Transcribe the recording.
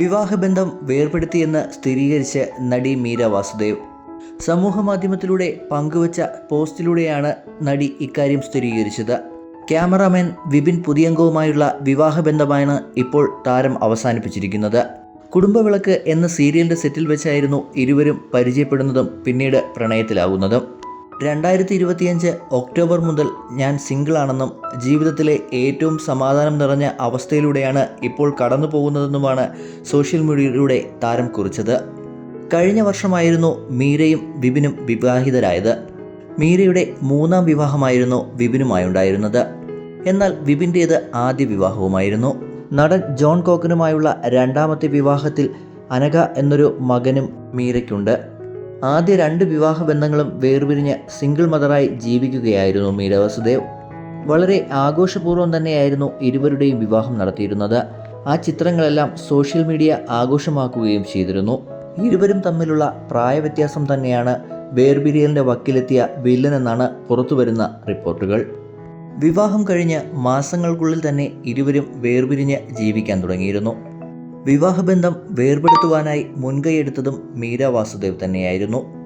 വിവാഹബന്ധം വേർപെടുത്തിയെന്ന് സ്ഥിരീകരിച്ച് നടി മീര വാസുദേവ്. സമൂഹ മാധ്യമത്തിലൂടെ പങ്കുവച്ച പോസ്റ്റിലൂടെയാണ് നടി ഇക്കാര്യം സ്ഥിരീകരിച്ചത്. ക്യാമറാമാൻ വിപിൻ പുതിയംഗവുമായുള്ള വിവാഹബന്ധമാണ് ഇപ്പോൾ താരം അവസാനിപ്പിച്ചിരിക്കുന്നത്. കുടുംബവിളക്ക് എന്ന സീരിയലിന്റെ സെറ്റിൽ വെച്ചായിരുന്നു ഇരുവരും പരിചയപ്പെടുന്നതും പിന്നീട് പ്രണയത്തിലാകുന്നതും രണ്ടായിരത്തി ഇരുപത്തിയഞ്ച് ഒക്ടോബർ മുതൽ ഞാൻ സിംഗിളാണെന്നും ജീവിതത്തിലെ ഏറ്റവും സമാധാനം നിറഞ്ഞ അവസ്ഥയിലൂടെയാണ് ഇപ്പോൾ കടന്നു പോകുന്നതെന്നുമാണ് സോഷ്യൽ മീഡിയയിലൂടെ താരം കുറിച്ചത്. കഴിഞ്ഞ വർഷമായിരുന്നു മീരയും വിപിനും വിവാഹിതരായത്. മീരയുടെ മൂന്നാം വിവാഹമായിരുന്നു വിപിനുമായുണ്ടായിരുന്നത് എന്നാൽ വിപിന്റേത് ആദ്യ വിവാഹവുമായിരുന്നു. നടൻ ജോൺ കോക്കനുമായുള്ള രണ്ടാമത്തെ വിവാഹത്തിൽ അനഘ എന്നൊരു മകനും മീരയ്ക്കുണ്ട്. ആദ്യ രണ്ട് വിവാഹ ബന്ധങ്ങളും വേർപിരിഞ്ഞ് സിംഗിൾ മദറായി ജീവിക്കുകയായിരുന്നു മീര വസുദേവ്. വളരെ ആഘോഷപൂർവം തന്നെയായിരുന്നു ഇരുവരുടെയും വിവാഹം നടത്തിയിരുന്നത്. ആ ചിത്രങ്ങളെല്ലാം സോഷ്യൽ മീഡിയ ആഘോഷമാക്കുകയും ചെയ്തിരുന്നു. ഇരുവരും തമ്മിലുള്ള പ്രായവ്യത്യാസം തന്നെയാണ് വേർപിരിയലിന്റെ വക്കിലെത്തിയ വില്ലനെന്നാണ് പുറത്തുവരുന്ന റിപ്പോർട്ടുകൾ. വിവാഹം കഴിഞ്ഞ് മാസങ്ങൾക്കുള്ളിൽ തന്നെ ഇരുവരും വേർപിരിഞ്ഞ് ജീവിക്കാൻ തുടങ്ങിയിരുന്നു. വിവാഹബന്ധം വേർപെടുത്തുവാനായി മുൻകൈയെടുത്തതും മീര വാസുദേവ് തന്നെയായിരുന്നു.